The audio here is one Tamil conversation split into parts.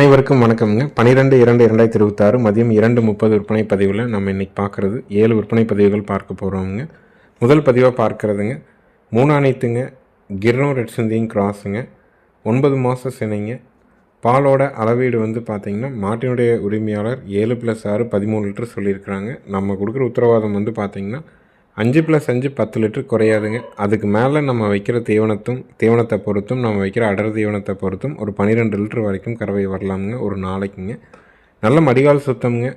அனைவருக்கும் வணக்கம்ங்க. பன்னிரெண்டு இரண்டு இரண்டாயிரத்தி இருபத்தாறு மதியம் இரண்டு முப்பது விற்பனை பதிவில் நம்ம இன்றைக்கி பார்க்குறது ஏழு விற்பனை பதிவுகள் பார்க்க போகிறோமுங்க முதல் பதிவாக பார்க்குறதுங்க. மூணானைத்துங்க கிர்னோ ரெட் சிந்தியும் கிராஸுங்க. ஒன்பது மாத சினைங்க. பாலோட அளவீடு வந்து பார்த்திங்கன்னா மாட்டினுடைய உரிமையாளர் ஏழு ப்ளஸ் ஆறு பதிமூணு லிட்டர் சொல்லியிருக்கிறாங்க. நம்ம கொடுக்குற உத்தரவாதம் வந்து பார்த்திங்கன்னா அஞ்சு ப்ளஸ் அஞ்சு பத்து லிட்டர் குறையாதுங்க. அதுக்கு மேலே நம்ம வைக்கிற தீவனத்தும் தீவனத்தை பொறுத்தும் நம்ம வைக்கிற அடர் தீவனத்தை பொறுத்தும் ஒரு பன்னிரெண்டு லிட்டர் வரைக்கும் கறவை வரலாமுங்க ஒரு நாளைக்குங்க. நல்ல மடிகால் சுத்தம்ங்க.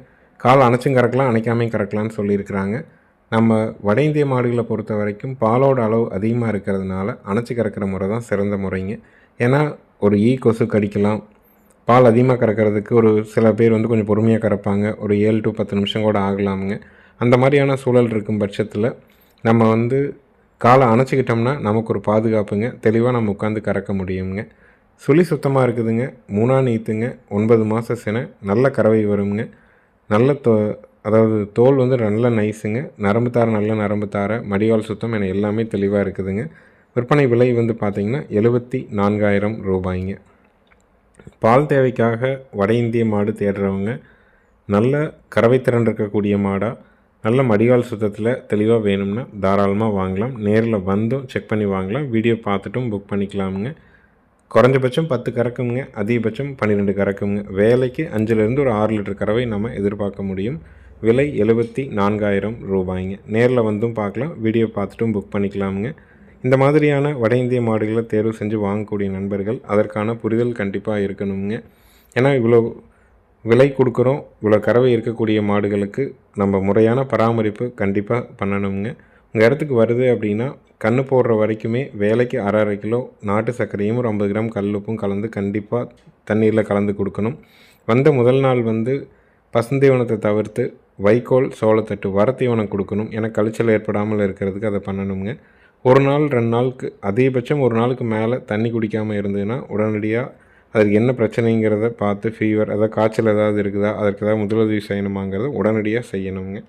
கால் அணைச்சும் கறக்கலாம் அணைக்காமையும் கறக்கலாம்னு சொல்லியிருக்கிறாங்க. நம்ம வட இந்திய மாடுகளை பொறுத்த வரைக்கும் பாலோட அளவு அதிகமாக இருக்கிறதுனால அணைச்சி கறக்கிற முறை தான் சிறந்த முறைங்க. ஏன்னா ஒரு ஈ கொசு கடிக்கலாம். பால் அதிகமாக கறக்கிறதுக்கு ஒரு சில பேர் வந்து கொஞ்சம் பொறுமையாக கறப்பாங்க. ஒரு ஏழு டு பத்து நிமிஷம் கூட ஆகலாமுங்க. அந்த மாதிரியான சூழல் இருக்கும் பட்சத்தில் நம்ம வந்து காலை அணைச்சிக்கிட்டோம்னா நமக்கு ஒரு பாதுகாப்புங்க. தெளிவாக நம்ம உட்காந்து கறக்க முடியுங்க. சுழி சுத்தமாக இருக்குதுங்க. மூணா நீத்துங்க. ஒன்பது மாத சினை. நல்ல கறவை வருங்க. நல்ல தோ அதாவது தோல் வந்து நல்ல நைஸுங்க. நரம்பு தார நல்ல நரம்பு தார மடிவால் சுத்தம் என எல்லாமே தெளிவாக இருக்குதுங்க. விற்பனை விலை வந்து பார்த்திங்கன்னா எழுபத்தி நான்காயிரம் ரூபாய்ங்க. பால் தேவைக்காக வட இந்திய மாடு தேடுறவங்க நல்ல கறவை திறன் இருக்கக்கூடிய மாடாக நல்ல மடிகால் சுத்தத்தில் தெளிவாக வேணும்னா தாராளமாக வாங்கலாம். நேரில் வந்தும் செக் பண்ணி வாங்கலாம். வீடியோ பார்த்துட்டும் புக் பண்ணிக்கலாமுங்க. குறைஞ்சபட்சம் பத்து கறக்குங்க அதிகபட்சம் பன்னிரெண்டு கறக்குங்க வேலைக்கு அஞ்சுலேருந்து ஒரு ஆறு லிட்டர் கறவை நம்ம எதிர்பார்க்க முடியும். விலை எழுபத்தி நான்காயிரம் ரூபாய்ங்க. நேரில் வந்தும் பார்க்கலாம். வீடியோ பார்த்துட்டும் புக் பண்ணிக்கலாமுங்க. இந்த மாதிரியான வட இந்திய மாடுகளை தேர்வு செஞ்சு வாங்கக்கூடிய நண்பர்கள் அதற்கான புரிதல் கண்டிப்பாக இருக்கணுங்க ஏன்னா இவ்வளோ விலை கொடுக்குறோம். இவ்வளோ கறவை இருக்கக்கூடிய மாடுகளுக்கு நம்ம முறையான பராமரிப்பு கண்டிப்பாக பண்ணணுங்க உங்கள் இடத்துக்கு வருது அப்படின்னா கன்று போடுற வரைக்குமே வேலைக்கு அரை அரை கிலோ நாட்டு சர்க்கரையும் ஒரு ஐம்பது கிராம் கல்லுப்பும் கலந்து கண்டிப்பாக தண்ணீரில் கலந்து கொடுக்கணும். வந்த முதல் நாள் வந்து பசுந்தீவனத்தை தவிர்த்து வைக்கோல் சோளத்தட்டு வரத்தீவனம் கொடுக்கணும். ஏன்னா கழிச்சல் ஏற்படாமல் இருக்கிறதுக்கு அதை பண்ணணுங்க ஒரு நாள் ரெண்டு நாளுக்கு அதிகபட்சம் ஒரு நாளுக்கு மேலே தண்ணி குடிக்காமல் இருந்ததுன்னா உடனடியாக அதுக்கு என்ன பிரச்சனைங்கிறத பார்த்து ஃபீவர் அதாவது காய்ச்சல் ஏதாவது இருக்குதா அதற்கு ஏதாவது முதலுதவி செய்யணுமாங்கிறத உடனடியாக செய்யணுங்க.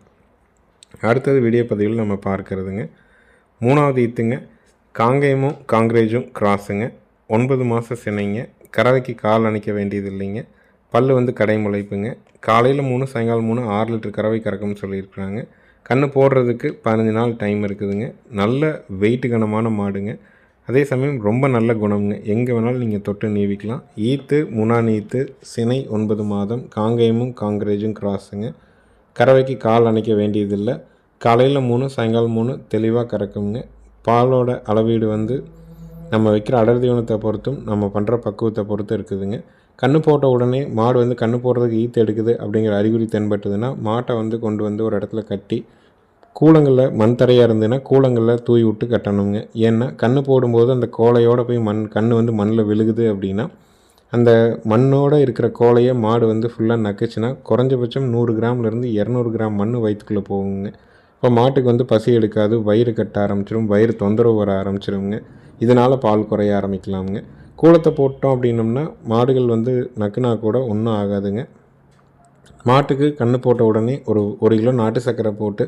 அடுத்தது வீடியோ பதிவில் நம்ம பார்க்குறதுங்க. மூணாவது ஈத்துங்க. காங்கேயமும் காங்கிரேஜும் கிராஸுங்க ஒன்பது மாதம் சினைங்க. கறவைக்கு கால் அணைக்க வேண்டியது இல்லைங்க. பல் வந்து கடை முளைப்புங்க. காலையில் மூணு சாயங்காலம் மூணு ஆறு லிட்டர் கறவை கறக்கும்னு சொல்லியிருக்கிறாங்க. கண்ணு போடுறதுக்கு பதினஞ்சு நாள் டைம் இருக்குதுங்க. நல்ல வெயிட்டு கனமான மாடுங்க. அதே சமயம் ரொம்ப நல்ல குணம்ங்க. எங்கே வேணாலும் நீங்கள் தொட்டு நீவிக்கலாம். ஈத்து முனான் ஈத்து சினை ஒன்பது மாதம் காங்கேயமும் காங்கிரேஜும் கிராஸுங்க. கறவைக்கு கால் அணைக்க வேண்டியதில்லை. காலையில் மூணு சாயங்காலம் மூணு தெளிவாக கறக்குங்க. பாலோட அளவீடு வந்து நம்ம வைக்கிற அடர் தீவனத்தை பொறுத்தும் நம்ம பண்ணுற பக்குவத்தை பொறுத்து இருக்குதுங்க. கன்று போட்ட உடனே மாடு வந்து கண்ணு போடுறதுக்கு ஈத்து எடுக்குது அப்படிங்கிற அறிகுறி தென்பட்டுதுன்னா மாட்டை வந்து கொண்டு வந்து ஒரு இடத்துல கட்டி கூலங்களில் மண் தரையாக இருந்ததுன்னா கூலங்களில் தூவி விட்டு கட்டணுங்க. ஏன்னா கன்று போடும்போது அந்த கோலையோடு போய் மண் கன்று வந்து மண்ணில் விழுகுது அப்படின்னா அந்த மண்ணோடு இருக்கிற கோலையை மாடு வந்து ஃபுல்லாக நக்குச்சுன்னா குறைஞ்சபட்சம் நூறு கிராம்லேருந்து இரநூறு கிராம் மண் வயிற்றுக்குள்ளே போகுங்க. இப்போ மாட்டுக்கு வந்து பசி எடுக்காது வயிறு கட்ட ஆரம்பிச்சிடும் வயிறு தொந்தரவு வர ஆரம்பிச்சிருங்க. இதனால் பால் குறைய ஆரம்பிக்கலாமுங்க. கூலத்தை போட்டோம் அப்படின்னம்னா மாடுகள் வந்து நக்குனா கூட ஒன்றும் ஆகாதுங்க. மாட்டுக்கு கன்று போட்ட உடனே ஒரு ஒரு கிலோ நாட்டு சர்க்கரை போட்டு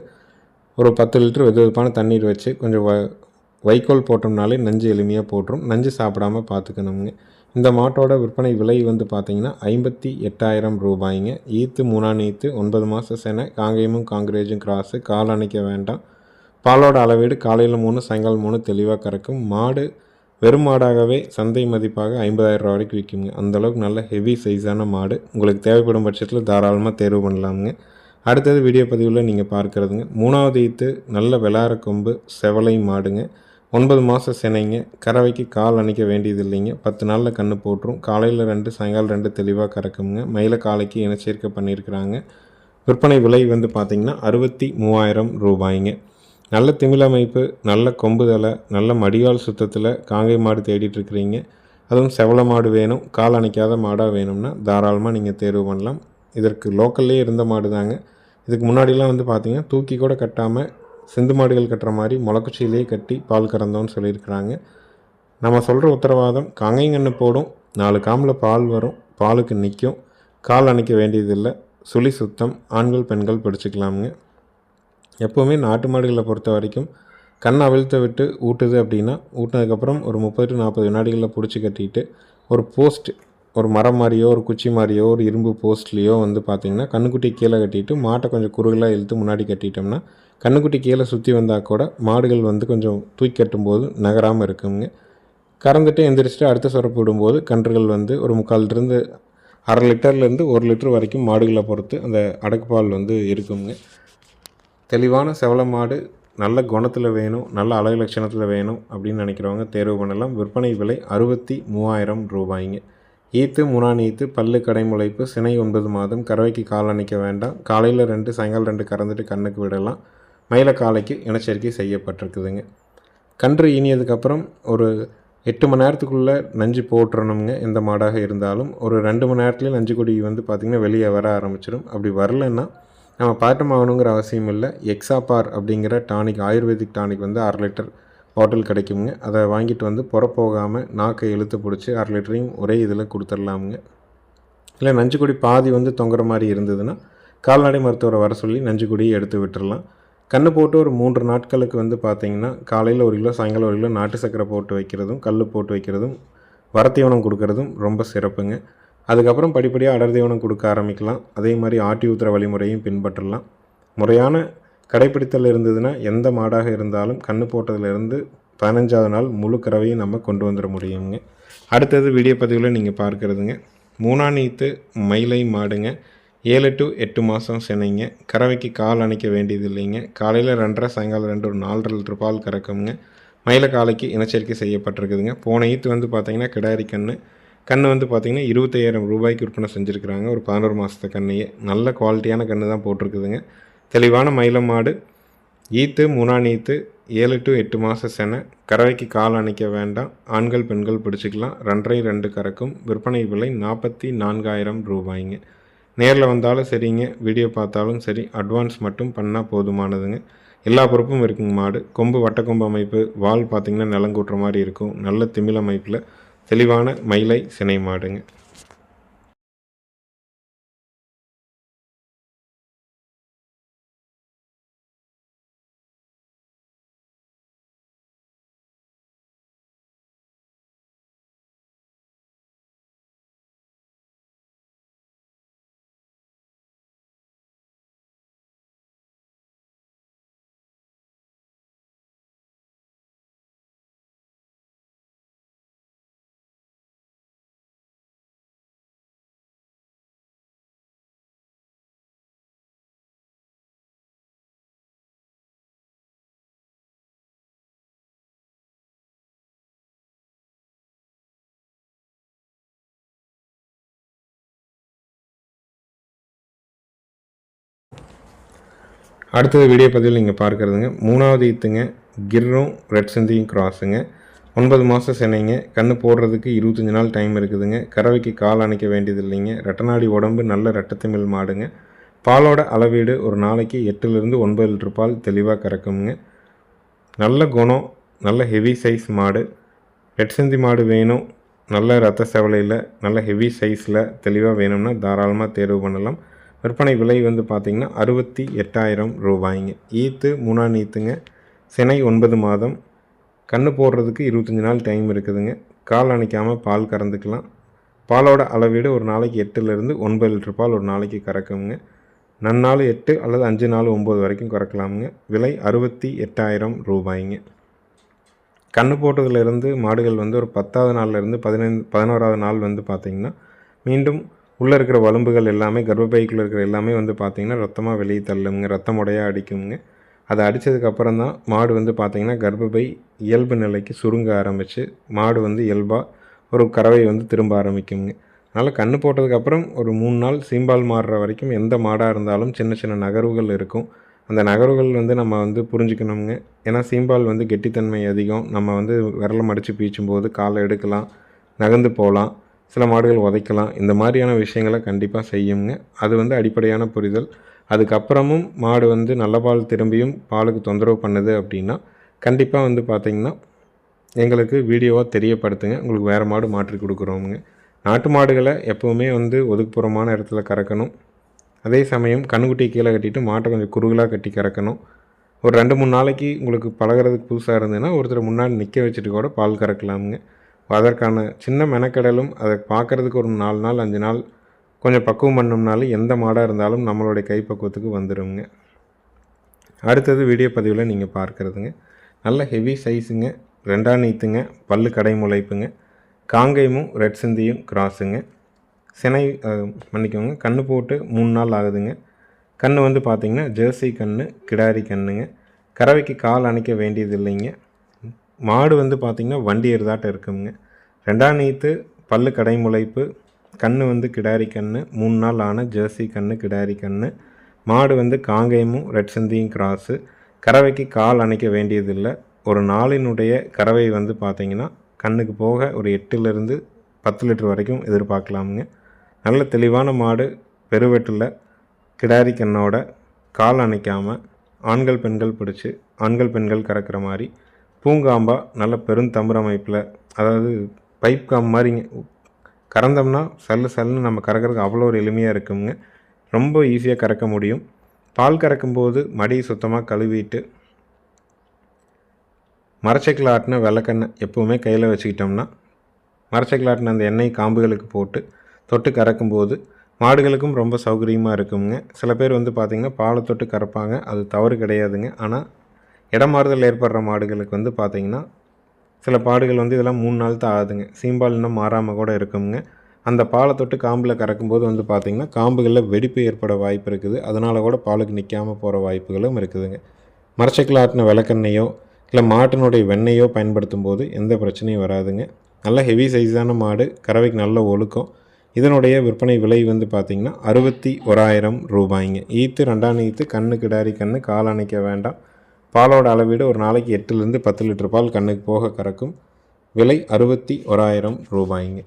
ஒரு பத்து லிட்டர் வெது வெதுப்பான தண்ணீர் வச்சு கொஞ்சம் வ வைக்கோல் போட்டோம்னாலே நஞ்சு எளிமையாக போட்டுரும். நஞ்சு சாப்பிடாம பார்த்துக்கணுங்க இந்த மாட்டோட விற்பனை விலை வந்து பார்த்திங்கன்னா ஐம்பத்தி எட்டாயிரம் ரூபாய்ங்க. ஈத்து மூணாம் ஈத்து ஒன்பது மாத செனை காங்கேயமும் காங்கிரேஜும் கிராஸு கால் அணைக்க வேண்டாம். பாலோட அளவீடு காலையில் மூணு சாயங்காலம் மூணு தெளிவாக கறக்கும். மாடு வெறும் மாடாகவே சந்தை மதிப்பாக ஐம்பதாயிரம் ரூபா வரைக்கும் விற்குங்க அந்தளவுக்கு நல்ல ஹெவி சைஸான மாடு. உங்களுக்கு தேவைப்படும் பட்சத்தில் தாராளமாக தேர்வு பண்ணலாமுங்க. அடுத்தது வீடியோ பதிவில் நீங்கள் பார்க்குறதுங்க. மூணாவது ஈத்து நல்ல விளாற கொம்பு செவலை மாடுங்க. ஒன்பது மாதம் சினைங்க. கறவைக்கு கால் அணைக்க வேண்டியது இல்லைங்க பத்து நாளில் கன்று போட்டுரும். காலையில் ரெண்டு சாயங்காலம் ரெண்டு தெளிவாக கறக்குங்க மயில காலைக்கு இனச்சேர்க்கை பண்ணியிருக்கிறாங்க. விற்பனை விலை வந்து பார்த்திங்கன்னா அறுபத்தி மூவாயிரம் ரூபாய்ங்க. நல்ல திமிழமைப்பு நல்ல கொம்புதலை நல்ல மடிகால் சுத்தத்தில் காங்கை மாடு தேடிட்டு இருக்கிறீங்க அதுவும் செவல மாடு வேணும். கால் அணைக்காத மாடாக வேணும்னா தாராளமாக நீங்கள் தேர்வு பண்ணலாம். இதற்கு லோக்கல்லே இருந்த மாடு தாங்க இதுக்கு முன்னாடிலாம் வந்து பார்த்திங்கன்னா தூக்கி கூட கட்டாமல் சிந்து மாடுகள் கட்டுற மாதிரி முளக்குச்சியிலே கட்டி பால் கறந்தோன்னு சொல்லியிருக்கிறாங்க. நம்ம சொல்கிற உத்தரவாதம் காங்கைங்கன்று போடும் நாலு காமில் பால் வரும் பாலுக்கு நிற்கும் கால் அணைக்க வேண்டியதில்லை சுழி சுத்தம் ஆண்கள் பெண்கள் பிடிச்சிக்கலாமுங்க. எப்போவுமே நாட்டு மாடுகளை பொறுத்த வரைக்கும் கண் அவிழ்த்த விட்டு ஊட்டுது அப்படின்னா ஊட்டினதுக்கப்புறம் ஒரு முப்பது டு நாற்பது வினாடிகளில் பிடிச்சி கட்டிட்டு ஒரு போஸ்ட் ஒரு மரம் மாதிரியோ ஒரு குச்சி மாதிரியோ ஒரு இரும்பு போஸ்ட்லேயோ வந்து பார்த்திங்கன்னா கண்ணுக்குட்டி கீழே கட்டிட்டு மாட்டை கொஞ்சம் குறுகலாக இழுத்து முன்னாடி கட்டிட்டோம்னா கண்ணுக்குட்டி கீழே சுற்றி வந்தால் கூட மாடுகள் வந்து கொஞ்சம் தூக்கி கட்டும்போது நகராமல் இருக்குங்க. கறந்துட்டு எந்திரிச்சிட்டு அடுத்த சுரப்பு விடும்போது கன்றுகள் வந்து ஒரு முக்கால்லிருந்து அரை லிட்டர்லேருந்து ஒரு லிட்டர் வரைக்கும் மாடுகளை பொறுத்து அந்த அடக்குப்பால் வந்து இருக்குங்க. தெளிவான செவல மாடு நல்ல குணத்தில் வேணும் நல்ல அழகு லட்சணத்தில் வேணும் அப்படின்னு நினைக்கிறவங்க தேர்வு பண்ணலாம். விற்பனை விலை அறுபத்தி மூவாயிரம் ரூபாய்ங்க. ஈத்து முனான் ஈத்து பல்லு கடைமுளைப்பு சினை ஒன்பது மாதம் கறவைக்கு கால் அணைக்க வேண்டாம் காலையில் ரெண்டு சாயங்காலம் ரெண்டு கறந்துட்டு கண்ணுக்கு விடலாம் மயில காலைக்கு இனச்சேர்க்கை செய்யப்பட்டிருக்குதுங்க. கன்று ஈனியதுக்கப்புறம் ஒரு எட்டு மணி நேரத்துக்குள்ளே நஞ்சு போட்டுறணுங்க எந்த மாடாக இருந்தாலும். ஒரு ரெண்டு மணி நேரத்துலேயே நஞ்சு கொடி வந்து பார்த்திங்கன்னா வெளியே வர ஆரம்பிச்சிடும் அப்படி வரலன்னா நம்ம பாட்டம் ஆகணுங்கிற அவசியம் இல்லை. எக்ஸாபார் அப்படிங்கிற டானிக் ஆயுர்வேதிக் டானிக் வந்து அரை லிட்டர் பாட்டில் கிடைக்குங்க அதை வாங்கிட்டு வந்து புறப்போகாமல் நாக்கை இழுத்து பிடிச்சி அரை லிட்டரையும் ஒரே இதில் கொடுத்துர்லாமுங்க இல்லை நஞ்சுக்குடி பாதி வந்து தொங்குற மாதிரி இருந்ததுன்னா கால்நடை மருத்துவரை வர சொல்லி நஞ்சுக்குடியை எடுத்து விட்டுடலாம். கன்று போட்டு ஒரு மூன்று நாட்களுக்கு வந்து பார்த்திங்கன்னா காலையில் ஒரு கிலோ சாயங்காலம் ஒரு கிலோ நாட்டு சக்கரை போட்டு வைக்கிறதும் கல் போட்டு வைக்கிறதும் வரத்தீவனம் கொடுக்கறதும் ரொம்ப சிறப்புங்க. அதுக்கப்புறம் படிப்படியாக அடர் தீவனம் கொடுக்க ஆரம்பிக்கலாம். அதே மாதிரி ஆட்டி ஊத்துற வழிமுறையும் பின்பற்றலாம். முறையான கடைப்பிடித்தல் இருந்ததுன்னா எந்த மாடாக இருந்தாலும் கன்று போட்டதுலேருந்து பதினஞ்சாவது நாள் முழு கறவையும் நம்ம கொண்டு வந்துட முடியுங்க. அடுத்தது வீடியோ பதிவில் நீங்கள் பார்க்குறதுங்க. மூணாநீத்து மயிலை மாடுங்க. ஏழு டு எட்டு மாதம் செனைங்க. கறவைக்கு கால் அணைக்க வேண்டியது இல்லைங்க காலையில் ரெண்டரை சாயங்காலம் ரெண்டு ஒரு நாலரை லிட்டர் பால் கறக்குங்க. மயில காலைக்கு இனச்சரிக்கை செய்யப்பட்டிருக்குதுங்க. போன ஈத்து வந்து பார்த்திங்கன்னா கிடாரி கன்று கன்று வந்து பார்த்திங்கன்னா இருபத்தையாயிரம் ரூபாய்க்கு விற்பனை செஞ்சுருக்குறாங்க. ஒரு பதினோரு மாதத்து கண்ணையே. நல்ல குவாலிட்டியான கன்று தான் போட்டிருக்குதுங்க. தெளிவான மயிலமாடு ஈத்து முனான் ஈத்து ஏழு டு எட்டு மாத செனை கறவைக்கு கால் அணைக்க வேண்டாம் ஆண்கள் பெண்கள் பிடிச்சிக்கலாம் ரெண்டரை ரெண்டு கறக்கும் விற்பனை விலை நாற்பத்தி நான்காயிரம் ரூபாய்ங்க. நேரில் வந்தாலும் சரிங்க வீடியோ பார்த்தாலும் சரி அட்வான்ஸ் மட்டும் பண்ணால் போதுமானதுங்க. எல்லா பொறுப்பும் இருக்குங்க மாடு. கொம்பு வட்டக்கொம்பு அமைப்பு வால் பார்த்திங்கன்னா நிலங்கூட்டுற மாதிரி இருக்கும். நல்ல திமிழ் அமைப்பில் தெளிவான மயிலை சினை மாடுங்க. அடுத்தது வீடியோ பதிவில் நீங்கள் பார்க்குறதுங்க. மூணாவது ஈத்துங்க கிர்ரும் ரெட் சிந்தியும் கிராஸுங்க. ஒன்பது மாதம் சென்னைங்க. கண்ணு போடுறதுக்கு இருபத்தஞ்சி நாள் டைம் இருக்குதுங்க. கறவைக்கு கால் அணைக்க வேண்டியது இல்லைங்க ரெட்டநாடி உடம்பு நல்ல ரெட்டத்தமிழ் மாடுங்க. பாலோட அளவீடு ஒரு நாளைக்கு எட்டுலேருந்து ஒன்பது லிட்டர் பால் தெளிவாக கறக்குங்க. நல்ல குணம் நல்ல ஹெவி சைஸ் மாடு. ரெட் சிந்தி மாடு வேணும். நல்ல ரத்த செவலையில் நல்ல ஹெவி சைஸில் தெளிவாக வேணும்னா தாராளமாக தேர்வு பண்ணலாம். விற்பனை விலை வந்து பார்த்திங்கன்னா அறுபத்தி எட்டாயிரம் ரூபாய்ங்க. ஈத்து மூணாம் ஈத்துங்க. சினை ஒன்பது மாதம். கன்று போடுறதுக்கு இருபத்தஞ்சி நாள் டைம் இருக்குதுங்க. கால் அணைக்காமல் பால் கறந்துக்கலாம். பாலோட அளவீடு ஒரு நாளைக்கு எட்டுலேருந்து ஒன்பது லிட்டர் பால் ஒரு நாளைக்கு கறக்குங்க. நன்னாள் எட்டு அல்லது அஞ்சு நாள் ஒம்பது வரைக்கும் கறக்கலாமுங்க. விலை அறுபத்தி எட்டாயிரம் ரூபாய்ங்க. கன்று போட்டதுலேருந்து மாடுகள் வந்து ஒரு பத்தாவது நாள்லேருந்து பதினைந்து பதினோராவது நாள் வந்து பார்த்திங்கன்னா மீண்டும் உள்ளே இருக்கிற வலும்புகள் எல்லாமே கர்ப்பப்பைக்குள்ளே இருக்கிற எல்லாமே வந்து பார்த்திங்கன்னா ரத்தமாக வெளியே தள்ளுங்க ரத்தம் உடையாக அடிக்குங்க அதை அடித்ததுக்கப்புறம் தான் மாடு வந்து பார்த்திங்கன்னா கர்ப்பப்பை இயல்பு நிலைக்கு சுருங்க ஆரம்பித்து மாடு வந்து இயல்பாக ஒரு கறவை வந்து திரும்ப ஆரம்பிக்குங்க அதனால் கன்று போட்டதுக்கப்புறம் ஒரு மூணு நாள் சீம்பால் மாறுற வரைக்கும் எந்த மாடாக இருந்தாலும் சின்ன சின்ன நகர்வுகள் இருக்கும். அந்த நகர்வுகள் வந்து நம்ம வந்து புரிஞ்சுக்கணுங்க ஏன்னா சீம்பால் வந்து கெட்டித்தன்மை அதிகம். நம்ம வந்து விரலை மடித்து பீச்சும்போது காலை எடுக்கலாம் நகர்ந்து போகலாம். சில மாடுகள் உதைக்கலாம். இந்த மாதிரியான விஷயங்களை கண்டிப்பாக செய்யுங்க. அது வந்து அடிப்படையான புரிதல். அதுக்கப்புறமும் மாடு வந்து நல்ல பால் திரும்பியும் பாலுக்கு தொந்தரவு பண்ணுது அப்படின்னா கண்டிப்பாக வந்து பார்த்திங்கன்னா எங்களுக்கு வீடியோவாக தெரியப்படுத்துங்க. உங்களுக்கு வேறு மாடு மாற்றி கொடுக்குறோமுங்க. நாட்டு மாடுகளை எப்போவுமே வந்து ஒதுக்குப்புறமான இடத்துல கறக்கணும். அதே சமயம் கண்ணுக்குட்டி கீழே கட்டிட்டு மாட்டை கொஞ்சம் குறுகலாக கட்டி கறக்கணும். ஒரு ரெண்டு மூணு நாளைக்கு உங்களுக்கு பழகிறதுக்கு புதுசாக இருந்ததுன்னா ஒருத்தர் முன்னாடி நிற்க வச்சுட்டு கூட பால் கறக்கலாமுங்க. அதற்கான சின்ன மெனக்கெடலும் அதை பார்க்குறதுக்கு ஒரு நாலு நாள் அஞ்சு நாள் கொஞ்சம் பக்குவம் பண்ணோம்னாலும் எந்த மாடாக இருந்தாலும் நம்மளுடைய கைப்பக்குவத்துக்கு வந்துடுங்க அடுத்தது வீடியோ பதிவில் நீங்கள் பார்க்குறதுங்க. நல்ல ஹெவி சைஸுங்க ரெண்டாம் நீத்துங்க பல்லு கடை முளைப்புங்க காங்கேயமும் ரெட் சிந்தியும் கிராஸுங்க சினை மன்னிக்கோங்க கன்று போட்டு மூணு நாள் ஆகுதுங்க. கன்று வந்து பார்த்திங்கன்னா ஜெர்சி கன்று கிடாரி கன்றுங்க கறவைக்கு கால் அணைக்க வேண்டியது இல்லைங்க மாடு வந்து பார்த்திங்கன்னா வண்டி எருதாட்டம் இருக்குங்க. ரெண்டாம் நீத்து பல்லு கடை முளைப்பு கன்று வந்து கிடாரி கன்று மூணு நாள் ஆன ஜெர்சி கன்று கிடாரி கன்று மாடு வந்து காங்கேயமும் ரெட் சிந்தியும் கிராஸு. கறவைக்கு கால் அணைக்க வேண்டியதில்லை. ஒரு நாளினுடைய கறவை வந்து பார்த்திங்கன்னா கண்ணுக்கு போக ஒரு எட்டுலேருந்து பத்து லிட்டர் வரைக்கும் எதிர்பார்க்கலாமுங்க. நல்ல தெளிவான மாடு பெருவெட்டில் கிடாரி கண்ணோட கால் அணைக்காமல் ஆண்கள் பெண்கள் பிடிச்சி ஆண்கள் பெண்கள் கறக்கிற மாதிரி பூங்காம்பா நல்ல பெருந்தம்புற அமைப்பில் அதாவது பைப் காம்பு மாதிரிங்க கறந்தோம்னா சல்லு சல்லுன்னு நம்ம கறக்கிறதுக்கு அவ்வளோ ஒரு எளிமையாக இருக்குங்க ரொம்ப ஈஸியாக கறக்க முடியும். பால் கறக்கும்போது மடியை சுத்தமாக கழுவிட்டு மரச்சக்கில் ஆட்டின வெள்ளக்கெண்ணெய் எப்போவுமே கையில் வச்சுக்கிட்டோம்னா மரச்சக்கில் ஆட்டின அந்த எண்ணெய் காம்புகளுக்கு போட்டு தொட்டு கறக்கும்போது மாடுகளுக்கும் ரொம்ப சௌகரியமாக இருக்குங்க சில பேர் வந்து பார்த்திங்கன்னா பாலை தொட்டு கறப்பாங்க. அது தவறு கிடையாதுங்க. ஆனால் இடமாறுதல் ஏற்படுற மாடுகளுக்கு வந்து பார்த்திங்கன்னா சில பாடுகள் வந்து இதெல்லாம் மூணு நாள் தான் ஆகுதுங்க. சீம்பால் இன்னும் மாறாமல் கூட இருக்குங்க. அந்த பாலை தொட்டு காம்பில் கறக்கும்போது வந்து பார்த்திங்கன்னா காம்புகளில் வெடிப்பு ஏற்பட வாய்ப்பு இருக்குது. அதனால் கூட பாலுக்கு நிற்காமல் போகிற வாய்ப்புகளும் இருக்குதுங்க. மரச்சக்கில் ஆட்டின விளக்கெண்ணையோ இல்லை மாட்டினுடைய வெண்ணெயோ பயன்படுத்தும் போது எந்த பிரச்சனையும் வராதுங்க. நல்ல ஹெவி சைஸான மாடு கறவைக்கு நல்ல ஒழுக்கம். இதனுடைய விற்பனை விலை வந்து பார்த்திங்கன்னா அறுபத்தி ஓராயிரம் ரூபாய்ங்க. ஈத்து ரெண்டாம் ஈத்து கண்ணு கிடாரி கண்ணு கால் அணைக்க வேண்டாம். பாலோட அளவீடு ஒரு நாளைக்கு எட்டுலேருந்து பத்து லிட்டர் பால் கண்ணுக்கு போக கறக்கும். விலை அறுபத்தி ஓராயிரம் ரூபாய்ங்க.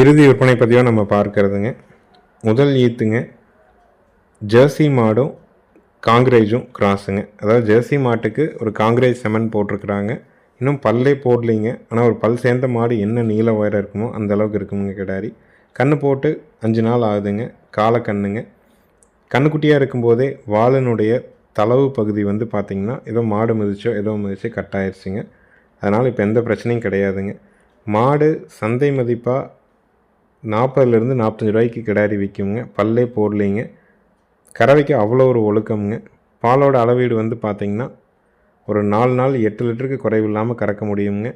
இறுதி விற்பனை பதிவாக நம்ம பார்க்கறதுங்க. முதல் ஈத்துங்க ஜெர்சி மாடும் காங்கிரேஜும் கிராஸுங்க. அதாவது ஜெர்சி மாட்டுக்கு ஒரு காங்கிரேஜ் செமன் போட்டிருக்கிறாங்க. இன்னும் பல்லே போடலிங்க. ஆனால் ஒரு பல் சேர்ந்த மாடு என்ன நீள உயரம் இருக்குமோ அந்த அளவுக்கு இருக்குங்க கிடாரி. கண்ணு போட்டு அஞ்சு நாள் ஆகுதுங்க. காலை கண்ணுங்க. கண்ணுக்குட்டியாக இருக்கும்போதே வாளினுடைய தளவு பகுதி வந்து பார்த்திங்கன்னா ஏதோ மாடு மிதிச்சோ ஏதோ மிதிச்சோ கட் ஆயிடுச்சுங்க அதனால் இப்போ எந்த பிரச்சனையும் கிடையாதுங்க. மாடு சந்தை மதிப்பாக நாற்பதுலேருந்து நாற்பத்தஞ்சு ரூபாய்க்கு கிடாரி விற்குங்க பல்லே போடலிங்க. கறவைக்கு அவ்வளோ ஒரு ஒழுக்கம்ங்க. பாலோட அளவீடு வந்து பார்த்திங்கன்னா ஒரு நாலு நாள் எட்டு லிட்டருக்கு குறைவு இல்லாமல் கறக்க முடியுங்க.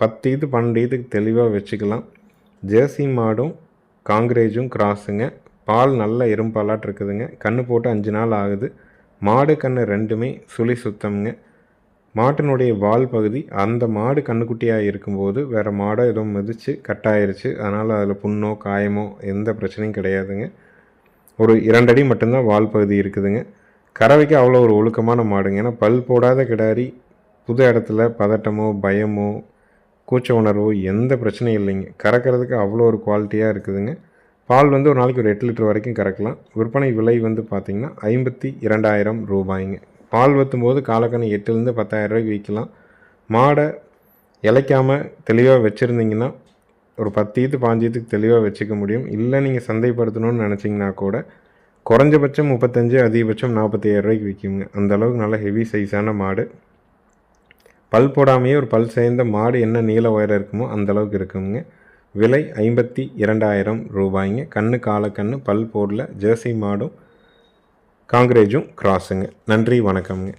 பத்து இது பன்னெண்டு இதுக்கு தெளிவாக வச்சுக்கலாம். ஜேர்சி மாடும் காங்கிரேஜும் கிராஸுங்க. பால் நல்ல எறும்பாலாட்டு இருக்குதுங்க கன்று போட்டு அஞ்சு நாள் ஆகுது. மாடு கன்று ரெண்டுமே சுழி சுத்தம்ங்க. மாட்டினுடைய வால் பகுதி அந்த மாடு கண்ணுக்குட்டியாக இருக்கும்போது வேறு மாடோ ஏதோ மிதித்து கட்டாயிருச்சு. அதனால் அதில் புண்ணோ காயமோ எந்த பிரச்சனையும் கிடையாதுங்க. ஒரு இரண்டடி மட்டும்தான் வால் பகுதி இருக்குதுங்க. கறவைக்கு அவ்வளோ ஒரு ஒழுக்கமான மாடுங்க. ஏன்னா பல் போடாத கிடாரி புது இடத்துல பதட்டமோ பயமோ கூச்ச உணர்வோ எந்த பிரச்சனையும் இல்லைங்க. கறக்கிறதுக்கு அவ்வளோ ஒரு குவாலிட்டியாக இருக்குதுங்க. பால் வந்து ஒரு நாளைக்கு ஒரு எட்டு லிட்டர் வரைக்கும் கறக்கலாம். விற்பனை விலை வந்து பார்த்திங்கன்னா ஐம்பத்தி இரண்டாயிரம் ரூபாய்ங்க. பால் வற்றும் போது காலக்கணி எட்டுலேருந்து பத்தாயிரம் ரூபாய்க்கு விற்கலாம். மாடை இலைக்காமல் தெளிவாக வச்சுருந்தீங்கன்னா ஒரு பத்து ஈத்து பாஞ்சு ஈத்துக்கு தெளிவாக வச்சுக்க முடியும். இல்லை நீங்கள் சந்தைப்படுத்தணும்னு நினச்சிங்கன்னா கூட குறைஞ்சபட்சம் முப்பத்தஞ்சு அதிகபட்சம் நாற்பத்தி ரூபாய்க்கு விற்குங்க. அந்தளவுக்கு நல்ல ஹெவி சைஸான மாடு. பல் போடாமையே ஒரு பல் சேர்ந்த மாடு என்ன நீள உயரம் இருக்குமோ அந்தளவுக்கு இருக்குங்க. விலை ஐம்பத்தி இரண்டாயிரம் ரூபாய்ங்க. கண்ணு காலக்கண்ணு பல் போடல ஜெர்சி மாடும் காங்கிரேஜும் கிராஸுங்க. நன்றி வணக்கம்ங்க.